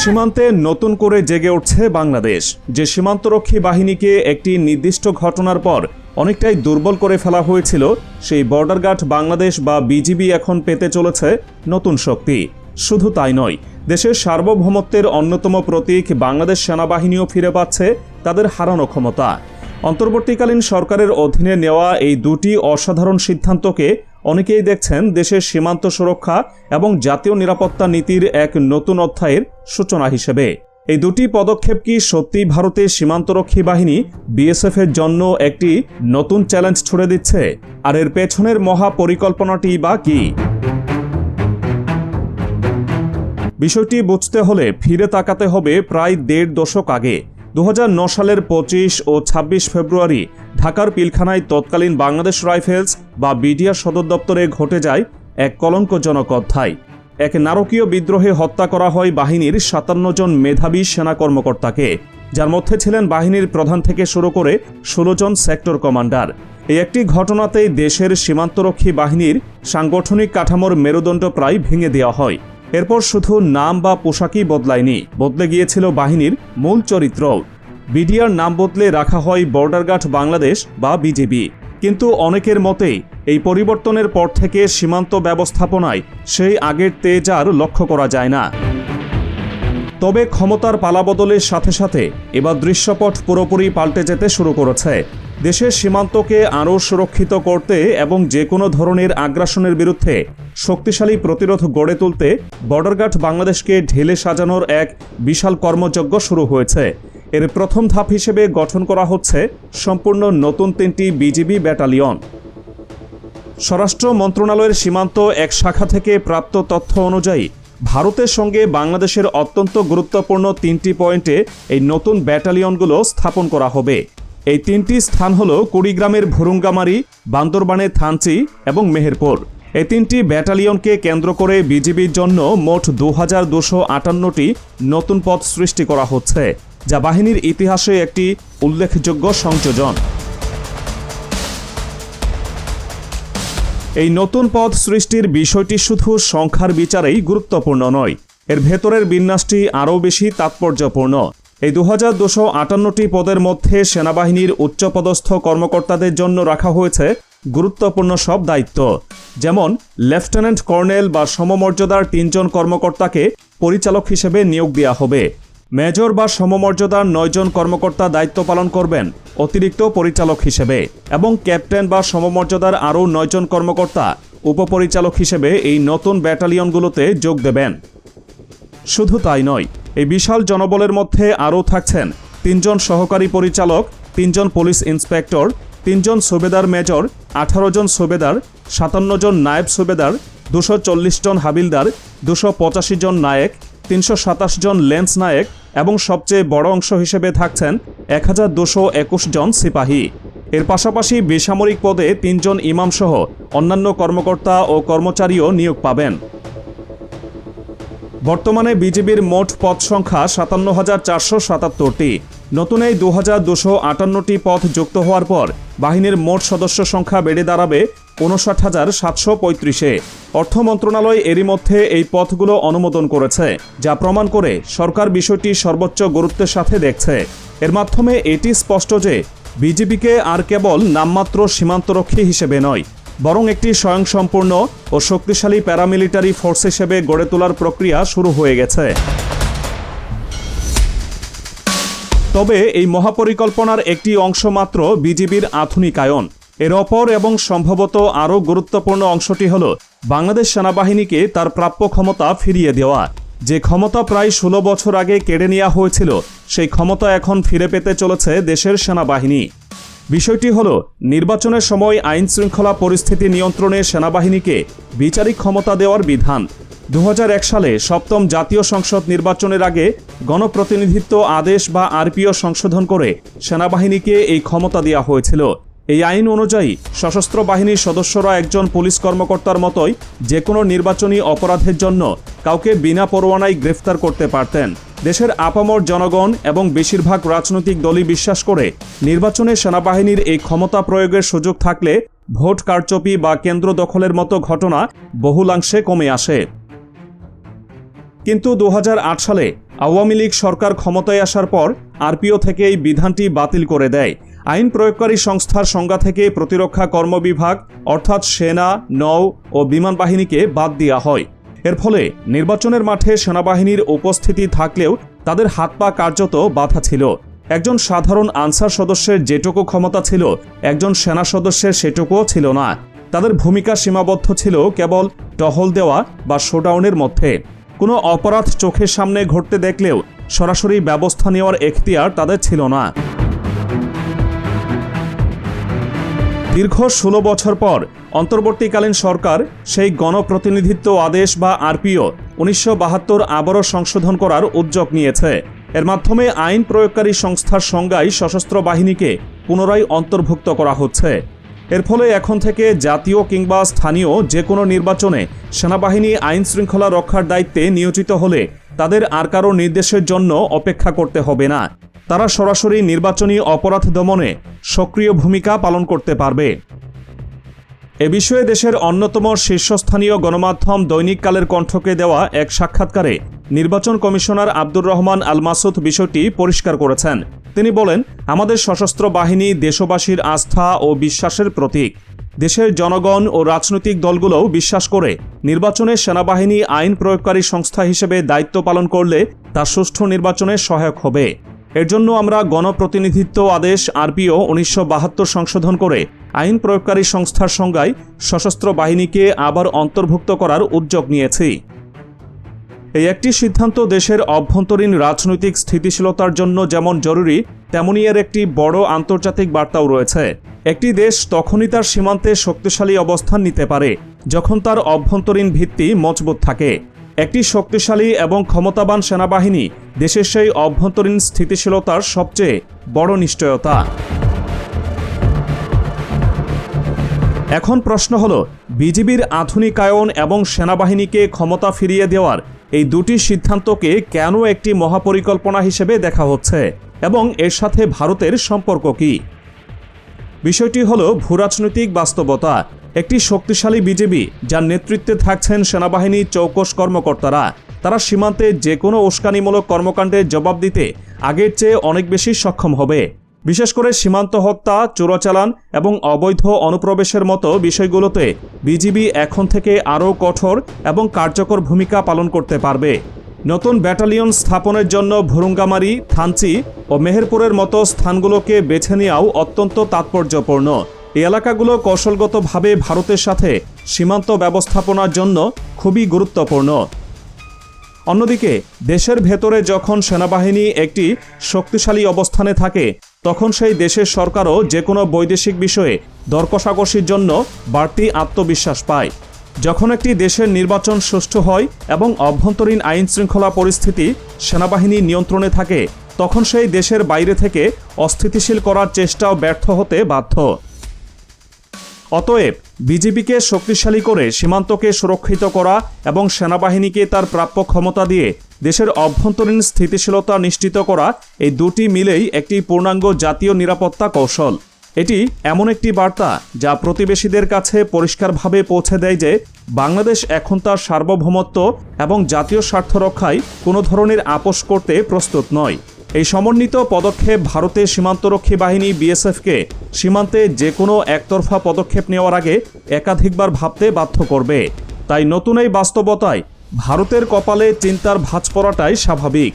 সীমান্তে নতুন করে জেগে উঠছে বাংলাদেশ। যে সীমান্তরক্ষী বাহিনীকে একটি নির্দিষ্ট ঘটনার পর অনেকটাই দুর্বল করে ফেলা হয়েছিল, সেই বর্ডার গার্ড বাংলাদেশ বা বিজিবি এখন পেতে চলেছে নতুন শক্তি। শুধু তাই নয়, দেশের সার্বভৌমত্বের অন্যতম প্রতীক বাংলাদেশ সেনাবাহিনীও ফিরে পাচ্ছে তাদের হারানো ক্ষমতা। অন্তর্বর্তীকালীন সরকারের অধীনে নেওয়া এই দুটি অসাধারণ সিদ্ধান্তকে অনেকেই দেখছেন দেশের সীমান্ত সুরক্ষা এবং জাতীয় নিরাপত্তা নীতির এক নতুন অধ্যায়ের সূচনা হিসেবে। এই দুটি পদক্ষেপ কি সত্যি ভারতের সীমান্তরক্ষী বাহিনী বিএসএফ এর জন্য একটি নতুন চ্যালেঞ্জ ছুড়ে দিচ্ছে? আর এর পেছনের মহা পরিকল্পনাটি বা কি? বিষয়টি বুঝতে হলে ফিরে তাকাতে হবে প্রায় দেড় দশক আগে। দু সালের পঁচিশ ও ২৬ ফেব্রুয়ারি ঢাকার পিলখানায় তৎকালীন বাংলাদেশ রাইফেলস বা বিডিআর সদর দপ্তরে ঘটে যায় এক কলঙ্কজনক অধ্যায়। এক নারকীয় বিদ্রোহে হত্যা করা হয় বাহিনীর সাতান্ন জন মেধাবী সেনা কর্মকর্তাকে। যার মধ্যে ছিলেন বাহিনীর প্রধান থেকে শুরু করে ষোলো জন সেক্টর কমান্ডার। এই একটি ঘটনাতেই দেশের সীমান্তরক্ষী বাহিনীর সাংগঠনিক কাঠামোর মেরুদণ্ড প্রায় ভেঙে দেওয়া হয়। এরপর শুধু নাম বা পোশাকই বদলায়নি। বদলে গিয়েছিল বাহিনীর মূল চরিত্র বিডিআর নাম বদলে রাখা হয় বর্ডার গার্ড বাংলাদেশ বা বিজেপি। কিন্তু অনেকের মতেই এই পরিবর্তনের পর থেকে সীমান্ত ব্যবস্থাপনায় সেই আগের তেজ আর লক্ষ্য করা যায় না। তবে ক্ষমতার পালাবদলের সাথে সাথে এবার দৃশ্যপট পুরোপুরি পাল্টে যেতে শুরু করেছে। দেশের সীমান্তকে আরও সুরক্ষিত করতে এবং যে কোনো ধরনের আগ্রাসনের বিরুদ্ধে শক্তিশালী প্রতিরোধ গড়ে তুলতে বর্ডার গার্ড বাংলাদেশকে ঢেলে সাজানোর এক বিশাল কর্মযজ্ঞ শুরু হয়েছে। এর প্রথম ধাপ হিসেবে গঠন করা হচ্ছে সম্পূর্ণ নতুন তিনটি বিজিবি ব্যাটালিয়ন। স্বরাষ্ট্র মন্ত্রণালয়ের সীমান্ত এক শাখা থেকে প্রাপ্ত তথ্য অনুযায়ী, ভারতের সঙ্গে বাংলাদেশের অত্যন্ত গুরুত্বপূর্ণ তিনটি পয়েন্টে এই নতুন ব্যাটালিয়নগুলো স্থাপন করা হবে। এই তিনটি স্থান হল কুড়িগ্রামের ভুরুঙ্গামারি, বান্দরবানের থানচি এবং মেহেরপুর। এই তিনটি ব্যাটালিয়নকে কেন্দ্র করে বিজিবির জন্য মোট দু হাজার দুশো আটান্নটি নতুন পদ সৃষ্টি করা হচ্ছে, যা বাহিনীর ইতিহাসে একটি উল্লেখযোগ্য সংযোজন। এই নতুন পদ সৃষ্টির বিষয়টি শুধু সংখ্যার বিচারেই গুরুত্বপূর্ণ নয়, এর ভেতরের বিন্যাসটি আরও বেশি তাৎপর্যপূর্ণ। এই দু হাজার দুশো আটান্নটি পদের মধ্যে সেনাবাহিনীর উচ্চপদস্থ কর্মকর্তাদের জন্য রাখা হয়েছে গুরুত্বপূর্ণ সব দায়িত্ব। যেমন, লেফটেন্যান্ট কর্নেল বা সমমর্যাদার তিনজন কর্মকর্তাকে পরিচালক হিসেবে নিয়োগ দেওয়া হবে। মেজর বা সমমর্যাদার নয়জন কর্মকর্তা দায়িত্ব পালন করবেন অতিরিক্ত পরিচালক হিসেবে এবং ক্যাপ্টেন বা সমমর্যাদার আরও নয়জন কর্মকর্তা উপপরিচালক হিসেবে এই নতুন ব্যাটালিয়নগুলোতে যোগ দেবেন। শুধু তাই নয় এই বিশাল জনবলের মধ্যে আরও থাকছেন তিনজন সহকারী পরিচালক, তিনজন পুলিশ ইন্সপেক্টর, তিনজন সুবেদার মেজর, আঠারো জন সুবেদার, সাতান্ন জন নায়েব সুবেদার, দুশো চল্লিশ জন হাবিলদার, দুশো পঁচাশি জন নায়েক, তিনশো সাতাশ জন লেন্স নায়েক এবং সবচেয়ে বড় অংশ হিসেবে থাকছেন এক হাজার দুশো একুশ জন সিপাহী। এর পাশাপাশি বেসামরিক পদে তিনজন ইমামসহ অন্যান্য কর্মকর্তা ও কর্মচারীও নিয়োগ পাবেন। বর্তমানে বিজেপির মোট পদ সংখ্যা সাতান্ন হাজার চারশো সাতাত্তরটি। নতুন এই দু হাজার দুশো আটান্নটি পদ যুক্ত হওয়ার পর বাহিনীর মোট সদস্য সংখ্যা বেড়ে দাঁড়াবে উনষাট হাজার সাতশো পঁয়ত্রিশে। অর্থ মন্ত্রণালয় এরই মধ্যে এই পথগুলো অনুমোদন করেছে, যা প্রমাণ করে সরকার বিষয়টি সর্বোচ্চ গুরুত্বের সাথে দেখছে। এর মাধ্যমে এটি স্পষ্ট যে বিজেপিকে আর কেবল নামমাত্র সীমান্তরক্ষী হিসেবে নয় বরং একটি স্বয়ংসম্পূর্ণ ও শক্তিশালী প্যারামিলিটারি ফোর্স হিসেবে গড়ে তোলার প্রক্রিয়া শুরু হয়ে গেছে। তবে এই মহাপরিকল্পনার একটি অংশ মাত্র বিজিবির আধুনিকায়ন। এর অপর এবং সম্ভবত আরও গুরুত্বপূর্ণ অংশটি হল বাংলাদেশ সেনাবাহিনীকে তার প্রাপ্য ক্ষমতা ফিরিয়ে দেওয়া। যে ক্ষমতা প্রায় ষোলো বছর আগে কেড়ে নেওয়া হয়েছিল, সেই ক্ষমতা এখন ফিরে পেতে চলেছে দেশের সেনাবাহিনী। বিষয়টি হল, নির্বাচনের সময় আইন শৃঙ্খলা পরিস্থিতি নিয়ন্ত্রণে সেনাবাহিনীকে বিচারিক ক্ষমতা দেওয়ার বিধান। দু হাজার এক সালে সপ্তম জাতীয় সংসদ নির্বাচনের আগে গণপ্রতিনিধিত্ব আদেশ বা আরপিও সংশোধন করে সেনাবাহিনীকে এই ক্ষমতা দেওয়া হয়েছিল। এই আইন অনুযায়ী সশস্ত্র বাহিনীর সদস্যরা একজন পুলিশ কর্মকর্তার মতোই যে কোনো নির্বাচনী অপরাধের জন্য কাউকে বিনা পরোয়ানায় গ্রেফতার করতে পারতেন। দেশের আপামর জনগণ এবং বেশিরভাগ রাজনৈতিক দলই বিশ্বাস করে নির্বাচনে সেনাবাহিনীর এই ক্ষমতা প্রয়োগের সুযোগ থাকলে ভোট কারচপি বা কেন্দ্র দখলের মতো ঘটনা বহুলাংশে কমে আসে। কিন্তু দু হাজার আট সালে আওয়ামী লীগ সরকার ক্ষমতায় আসার পর আরপিও থেকে এই বিধানটি বাতিল করে দেয়। আইন প্রয়োগকারী সংস্থার সংজ্ঞা থেকে প্রতিরক্ষা কর্মবিভাগ অর্থাৎ সেনা, নৌ ও বিমান বাহিনীকে বাদ দেওয়া হয়। এর ফলে নির্বাচনের মাঠে সেনাবাহিনীর উপস্থিতি থাকলেও তাদের হাত পা কার্যত বাধা ছিল। একজন সাধারণ আনসার সদস্যের যেটুকু ক্ষমতা ছিল, একজন সেনা সদস্যের সেটুকুও ছিল না। তাদের ভূমিকা সীমাবদ্ধ ছিল কেবল টহল দেওয়া বা শোডাউনের মধ্যে। কোনো অপরাধ চোখের সামনে ঘটতে দেখলেও সরাসরি ব্যবস্থা নেওয়ার এখতিয়ার তাদের ছিল না। দীর্ঘ ষোলো বছর পর অন্তর্বর্তীকালীন সরকার সেই গণপ্রতিনিধিত্ব আদেশ বা আরপিও উনিশশো বাহাত্তর আবারও সংশোধন করার উদ্যোগ নিয়েছে। এর মাধ্যমে আইন প্রয়োগকারী সংস্থার সংজ্ঞায় সশস্ত্র বাহিনীকে পুনরায় অন্তর্ভুক্ত করা হচ্ছে। এর ফলে এখন থেকে জাতীয় কিংবা স্থানীয় যে কোনো নির্বাচনে সেনাবাহিনী আইন শৃঙ্খলা রক্ষার দায়িত্বে নিয়োজিত হলে তাদের আর কারও নির্দেশের জন্য অপেক্ষা করতে হবে না। তারা সরাসরি নির্বাচনী অপরাধ দমনে সক্রিয় ভূমিকা পালন করতে পারবে। এ বিষয়ে দেশের অন্যতম শীর্ষস্থানীয় গণমাধ্যম দৈনিক কালের কণ্ঠকে দেওয়া এক সাক্ষাৎকারে নির্বাচন কমিশনার আব্দুর রহমান আল মাসুদ বিষয়টি পরিষ্কার করেছেন। তিনি বলেন, আমাদের সশস্ত্র বাহিনী দেশবাসীর আস্থা ও বিশ্বাসের প্রতীক। দেশের জনগণ ও রাজনৈতিক দলগুলোও বিশ্বাস করে নির্বাচনে সেনাবাহিনী আইন প্রয়োগকারী সংস্থা হিসেবে দায়িত্ব পালন করলে তা সুষ্ঠু নির্বাচনে সহায়ক হবে। এর জন্য আমরা গণপ্রতিনিধিত্ব আদেশ আরপিও উনিশশো বাহাত্তর সংশোধন করে আইন প্রয়োগকারী সংস্থার সংজ্ঞায় সশস্ত্র বাহিনীকে আবার অন্তর্ভুক্ত করার উদ্যোগ নিয়েছি। এই একটি সিদ্ধান্ত দেশের অভ্যন্তরীণ রাজনৈতিক স্থিতিশীলতার জন্য যেমন জরুরি, তেমনি এর একটি বড় আন্তর্জাতিক বার্তাও রয়েছে। একটি দেশ তখনই তার সীমান্তে শক্তিশালী অবস্থান নিতে পারে, যখন তার অভ্যন্তরীণ ভিত্তি মজবুত থাকে। একটি শক্তিশালী এবং ক্ষমতাবান সেনাবাহিনী দেশের সেই অভ্যন্তরীণ স্থিতিশীলতার সবচেয়ে বড় নিশ্চয়তা। এখন প্রশ্ন হল, বিজিবির আধুনিকায়ন এবং সেনাবাহিনীকে ক্ষমতা ফিরিয়ে দেওয়ার এই দুটি সিদ্ধান্তকে কেন একটি মহাপরিকল্পনা হিসেবে দেখা হচ্ছে? এবং এর সাথে ভারতের সম্পর্ক কি? বিষয়টি হল ভূরাজনৈতিক বাস্তবতা। একটি শক্তিশালী বিজেপি, যার নেতৃত্বে থাকছেন সেনাবাহিনীর চৌকস কর্মকর্তারা। তারা সীমান্তে যে কোনো উস্কানিমূলক কর্মকাণ্ডের জবাব দিতে আগের চেয়ে অনেক বেশি সক্ষম হবে। বিশেষ করে সীমান্ত হত্যা, চোরাচালান এবং অবৈধ অনুপ্রবেশের মতো বিষয়গুলোতে বিজিবি এখন থেকে আরও কঠোর এবং কার্যকর ভূমিকা পালন করতে পারবে। নতুন ব্যাটালিয়ন স্থাপনের জন্য ভুরুঙ্গামারি, থানচি ও মেহেরপুরের মতো স্থানগুলোকে বেছে নেওয়াও অত্যন্ত তাৎপর্যপূর্ণ। এই এলাকাগুলো কৌশলগতভাবে ভারতের সাথে সীমান্ত ব্যবস্থাপনার জন্য খুবই গুরুত্বপূর্ণ। অন্যদিকে, দেশের ভেতরে যখন সেনাবাহিনী একটি শক্তিশালী অবস্থানে থাকে, তখন সেই দেশের সরকারও যে কোনো বৈদেশিক বিষয়ে দরকষাকষির জন্য বাড়তি আত্মবিশ্বাস পায়। যখন একটি দেশের নির্বাচন সুষ্ঠু হয় এবং অভ্যন্তরীণ আইন শৃঙ্খলা পরিস্থিতি সেনাবাহিনী নিয়ন্ত্রণে থাকে, তখন সেই দেশের বাইরে থেকে অস্থিতিশীল করার চেষ্টাও ব্যর্থ হতে বাধ্য। অতএব বিজেপিকে শক্তিশালী করে সীমান্তকে সুরক্ষিত করা এবং সেনাবাহিনীকে তার প্রাপ্য ক্ষমতা দিয়ে দেশের অভ্যন্তরীণ স্থিতিশীলতা নিশ্চিত করা এই দুটি মিলেই একটি পূর্ণাঙ্গ জাতীয় নিরাপত্তা কৌশল। এটি এমন একটি বার্তা যা প্রতিবেশীদের কাছে পরিষ্কারভাবে পৌঁছে দেয় যে বাংলাদেশ এখন তার সার্বভৌমত্ব এবং জাতীয় স্বার্থ রক্ষায় কোনো ধরনের আপোষ করতে প্রস্তুত নয়। এই সমন্বিত পদক্ষেপ ভারতের সীমান্তরক্ষী বাহিনী বিএসএফকে সীমান্তে যে কোনো একতরফা পদক্ষেপ নেওয়ার আগে একাধিকবার ভাবতে বাধ্য করবে। তাই নতুন এই বাস্তবতায় ভারতের কপালে চিন্তার ভাঁজ পড়াটাই স্বাভাবিক।